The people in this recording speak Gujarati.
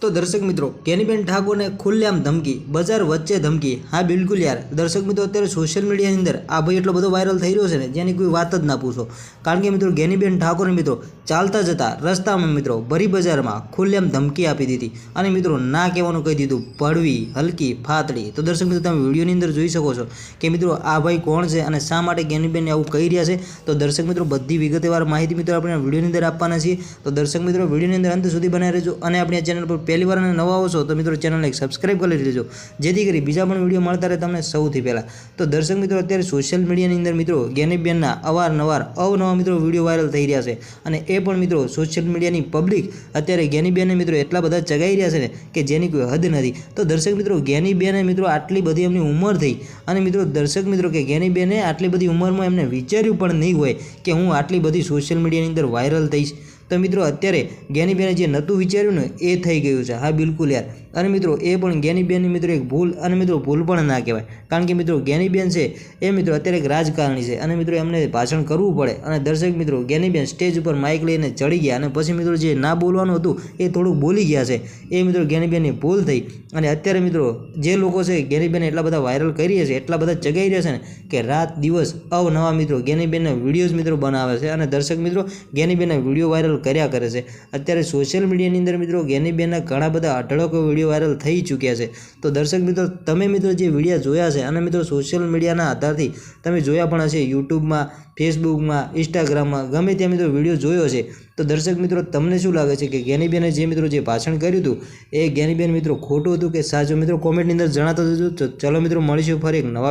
તો દર્શક મિત્રો, કેનીબેન ઠાકોરને ખુલ્લેઆમ ધમકી, બજાર વચ્ચે ધમકી. હા, બિલકુલ યાર. દર્શક મિત્રો, અત્યારે સોશિયલ મીડિયાની અંદર આ ભાઈ એટલો બધો વાયરલ થઈ રહ્યો છે ને, જેની કોઈ વાત જ ના પૂછો. કારણ કે મિત્રો ગેનીબેન ઠાકોરને મિત્રો, ચાલતા જતા રસ્તામાં મિત્રો, ભરી બજારમાં ખુલ્લેઆમ ધમકી આપી દીધી. અને મિત્રો, ના કહેવાનું કહી દીધું પડવી હલકી, ફાતળી. તો દર્શક મિત્રો, તમે વિડીયોની અંદર જોઈ શકો છો કે મિત્રો, આ ભાઈ કોણ છે અને શા માટે ગેનીબેન આવું કહી રહ્યા છે? તો દર્શક મિત્રો, બધી વિગતવાર માહિતી મિત્રો આપણે વિડીયોની અંદર આપવાના છીએ. તો દર્શક મિત્રો વિડીયોની અંદર અંત સુધી બનાવી રહેજો અને આપણી ચેનલ પર પહેલી વાર અને નવા આવો તો મિત્રો ચેનલને એક સબસ્ક્રાઇબ કરી લેજો. જેથી કરી બીજા પણ વીડિયો મળતા રહે તમને સૌથી પહેલાં. તો દર્શક મિત્રો, અત્યારે સોશિયલ મીડિયાની અંદર મિત્રો ગેનીબેનના અવારનવાર અવનવા મિત્રો વીડિયો વાયરલ થઈ રહ્યા છે. અને એ પણ મિત્રો સોશિયલ મીડિયાની પબ્લિક અત્યારે ગેનીબેનને મિત્રો એટલા બધા ચગાઈ રહ્યા છે ને કે જેની કોઈ હદ નથી. તો દર્શક મિત્રો જ્ઞાનીબેને મિત્રો આટલી બધી એમની ઉંમર થઈ અને મિત્રો દર્શક મિત્રો કે જ્ઞાનીબેને આટલી બધી ઉંમરમાં એમને વિચાર્યું પણ નહીં હોય કે હું આટલી બધી સોશિયલ મીડિયાની અંદર વાયરલ થઈશ. તો મિત્રો, અત્યારે જ્ઞાનીબેને જે નહોતું વિચાર્યું ને, એ થઈ ગયું છે. હા, બિલકુલ યાર. અને મિત્રો, એ પણ જ્ઞાનીબેનની મિત્રો એક ભૂલ અને મિત્રો ભૂલ પણ ના કહેવાય. કારણ કે મિત્રો જ્ઞાનીબેન છે, એ મિત્રો અત્યારે એક રાજકારણી છે. અને મિત્રો, એમને ભાષણ કરવું પડે. અને દર્શક મિત્રો જ્ઞાનીબેન સ્ટેજ ઉપર માઇક લઈને ચડી ગયા અને પછી મિત્રો જે ના બોલવાનું હતું, એ થોડુંક બોલી ગયા છે. એ મિત્રો જ્ઞાનીબેનની ભૂલ થઈ. અને અત્યારે મિત્રો, જે લોકો છે જ્ઞાનીબેન એટલા બધા વાયરલ કરી રહ્યા છે, એટલા બધા ચગાઈ રહ્યા છે ને, કે રાત દિવસ અવનવા મિત્રો જ્ઞાનીબેનના વિડીયોઝ મિત્રો બનાવે છે. અને દર્શક મિત્રો જ્ઞાનીબેનના વીડિયો વાયરલ કર્યા કરે છે. અત્યારે સોશિયલ મીડિયાની અંદર મિત્રો ગેનીબેનના ઘણા બધા અઢળકો વીડિયો વાયરલ થઈ ચૂક્યા છે. તો દર્શક મિત્રો, તમે મિત્રો જે વિડીયા જોયા છે અને મિત્રો સોશિયલ મીડિયાના આધારથી તમે જોયા પણ હશે યુટ્યુબમાં, ફેસબુકમાં, ઇન્સ્ટાગ્રામમાં, ગમે ત્યાં મિત્રો વીડિયો જોયો છે. તો દર્શક મિત્રો, તમને શું લાગે છે કે જ્ઞાનીબેને જે મિત્રો જે ભાષણ કર્યું હતું, એ જ્ઞાનીબેન મિત્રો ખોટું હતું કે સાચું? મિત્રો કોમેન્ટની અંદર જણાતો જજો. ચલો મિત્રો, મળીશું ફરી એક નવા